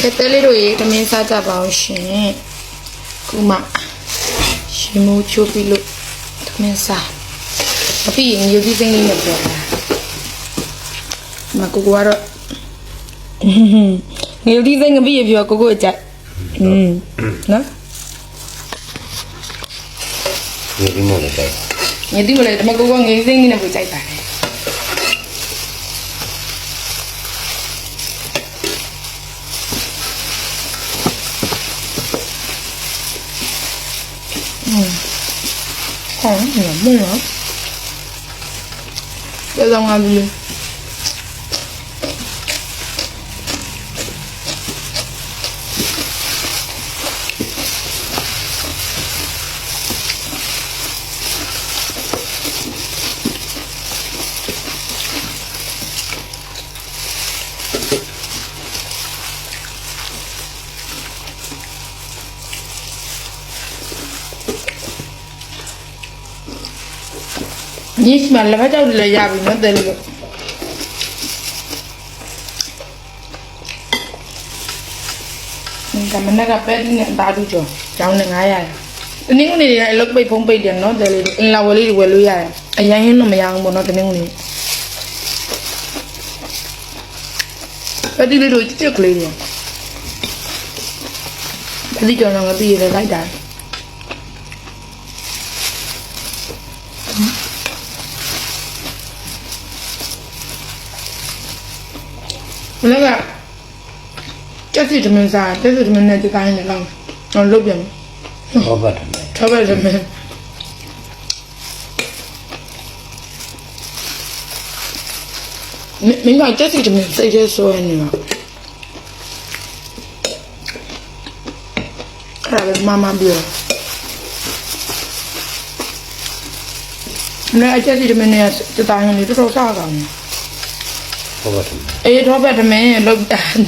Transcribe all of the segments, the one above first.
ကဲတဲလေးတို့ရေတမင်းစားကြပါအောင်ရှင်ခုမှရှင်မိုးချိုးပြီးလို့တမင်းစားမဖြစ်ရင်ရုပ်ကြီးစိမ့်လေးနဲ့ပြောတာမကိုကိုကတော့ငရုတ်ကြီးစိမ့်ငပိရပြောကိုကိုအကြိုက်อืมနော်ဒီဒီမလေးကြိုက်ငယ်တိမလဲတမကိုကငယ်စိမ့်လေးနဲ့ပို့ကြိုက်ပါတယ် หอมเหมือนไม่หรอเดี๋ยวลองมาดู ညီစမလည်းမကြောက်လည်းရပြီနော်တယ်လို့ဒီကမနကပဲဒီနဲ့တာတူကျော်ကျောင်းနဲ့900တနင်္ဂနွေတွေကအလုပ်ပိတ်ဖုံးပိတ်တယ်နော်တယ်လို့အင်လာဝယ်လေးတွေဝယ်လို့ရတယ်အရင်ဟင်းတော့မရအောင်ပေါ့နော်တနင်္ဂနွေပဲဒီလေးတို့ကြက်ကလေးတွေပဲဒီကျော်တော့ငါပြီးရလိုက်တာ မနေ့ကကြက် စီတမန်စားကြက်စီတမန်နဲ့ဒီကိုင်းနဲ့လောက်တော့လုတ်ပြန်ဘောပတ်တယ်ထောက်ပဲတမန်မင်းကကြက်စီတမန်စိတ်ထဲဆိုရနေမှာအဲ့ဒါပဲမမပြောမနေ့ကကြက်စီတမန်နဲ့တတိုင်းလေးတော်တော်စားကောင်းတယ်ဘောပတ်တယ်အေးထောက်ပဲတမန်လုတ်တာကို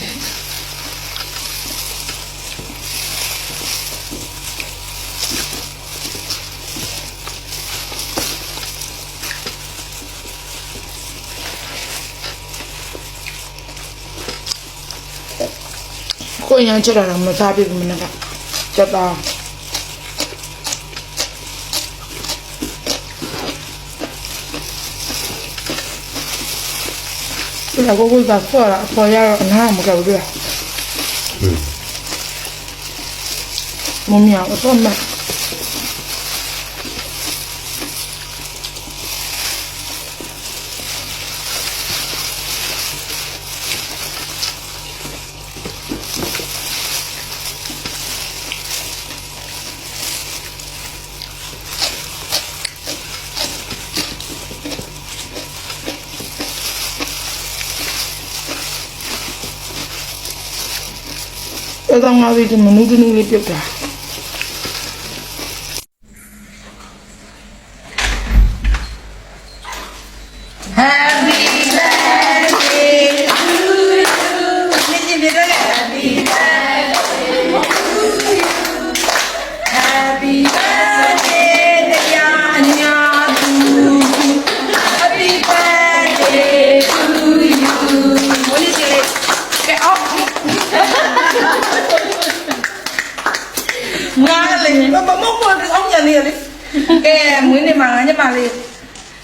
ယ်ရမ်းချက်တာတော့မစားပြဘူးမနေ့ကချက်တာဒီကကိုကိုကဆောတာပေါ်ရတော့အနာမကောက် ဘူးမမရအတော့မအဲ့တော့ငါဒီမ မအောင်ရနေလေကဲမွေးနေ့မှာငါညမလေး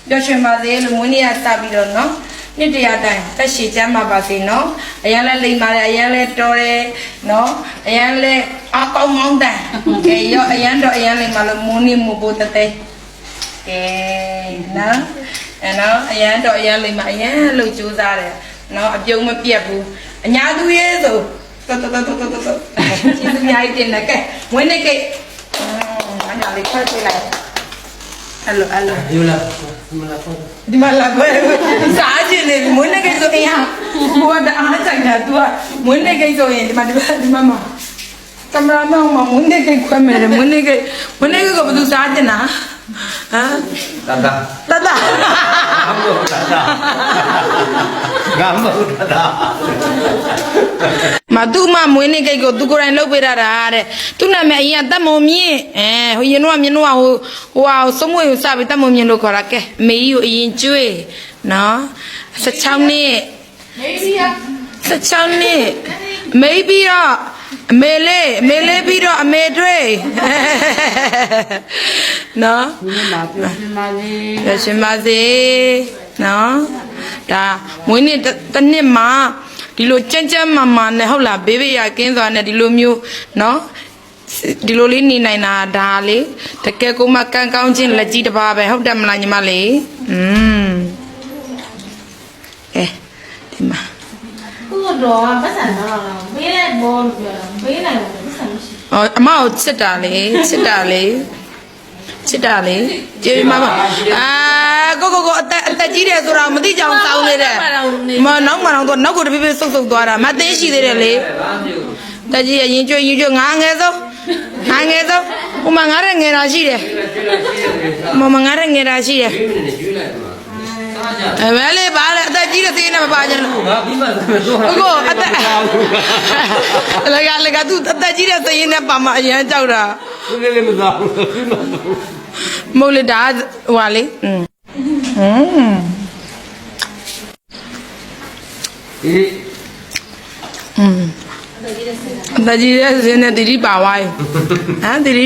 ပျော်ရွှင်ပါစေလို့မွေးနေ့ကစပြီးတော့နော်နှစ်တရာတိုင်တက်ရှိချမ်းပါပါစေနော်အရင်လဲလိမ်ပါတယ်အရင်လဲတော်တယ်နော်အရင်လဲအကောင်းမောင်းတယ်ကဲရောအရင်တော့အရင်လိမ်ပါလို့မွေးနေ့မဖို့တတဲ့ကဲနော်အဲ့နော်အရင်တော့အရင်လိမ်ပါအရင်လို့ကြိုးစားတယ်နော်အပြုံးမပြတ်ဘူးအညာသူရဲ့ဆိုတော်တော်တော်တော်တော်တော်ကျေးဇူးများကြီးတင်တယ်ကဲမွေးနေ့ကိတ် အင်းငါလေးခွဲပေးလိုက်ဟယ်လိုဟယ်လိုယူလာမလာတော့ဒီမှာလာခွဲစားချင်နေပြီမွေးနေ့ကိတ်ဆိုအင်းဟာဘုရားတအားကြိုက်တာ तू ကမွေးနေ့ကိတ်ဆိုရင်ဒီမှာဒီမှာဒီမှာမှာကင်မရာမန်မမွေးနေ့ကိတ်ခွဲမယ်မွေးနေ့ကိတ်မွေးနေ့ကိတ်ကဘယ်သူစားချင်တာဟမ်တတာတတအ မေတတာငါမဟုတ်တတာမသူ့မမွေးနေ့ကိတ်ကိုသူကိုယ်တိုင်လုပ်ပေးရတာတဲ့သူ့နာမည်အရင်ကတက်မုံမြင့်အဲဟိုရင်တော့မြင်တော့ဟိုဟိုဟာစုံမွေကိုစပြီးတက်မုံမြင့်လို့ခေါ်တာကဲအမေကြီးကိုအရင်ကျွေးနော်16နှစ်မေးစီယာ16နှစ်အမေပြီးတော့အမေလေးအမေလေးပြီးတော့အမေတွေ့ နော်ဒီနေ့မှာပြောပြပါလေရရှင်ပါစေနော်ဒါမွေးနေ့တစ်တစ်နှစ်မှာဒီလိုကြမ်းကြမ်းမာမာနဲ့ဟုတ်လားဘေးဘေးရကင်းစွာနဲ့ဒီလိုမျိုးနော်ဒီလိုလေးနေနိုင်တာဒါလေတကယ်ကိုမှကံကောင်းခြင်းလက်ကြီးတစ်ပါးပဲဟုတ်တယ်မလားညီမလေးอืมအဲဒီမှာသူ့တော့ပတ်စံတော့ဘေးတဲ့ဘောလို့ပြောတာဘေးနိုင်တယ်ပတ်စံမရှိ။အော်အမကိုချစ်တာလေချစ်တာလေ ချစ်တာလေကျေးမမအာကိုကိုကိုအသက်အသက်ကြီးတယ်ဆိုတော့မသိကြအောင်စောင်းနေတဲ့မနောက်မှတော့တော့နောက်ကိုတပြည့်ပြည့်ဆုပ်ဆုပ်သွားတာမသိရှိသေးတယ်လေတက်ကြီးရင်ကျွေးရင်ကျွေးငါငယ်ဆုံးငါငယ်ဆုံးဟိုမှာငါရဲ့ငယ်တာရှိတယ်မမငါရဲ့ငယ်တာရှိတယ်အဲမဲလေးပါလေအသက်ကြီးတဲ့စိတ်နဲ့မပါကြလို့ငါပြီးမှဆိုတော့ကိုကိုအသက်လေကလေကသူအသက်ကြီးတဲ့စိတ်နဲ့ပါမအရန်ကြောက်တာ ဒီလေးလေးမသားဘူးပြီးမှ မဟုတ်လေဒါဟိုပါလေอืมอืม ဒီ อืมအသက်ကြီးတဲ့စိတ်နဲ့တီတီပါသွားရင်ဟမ်တီတီ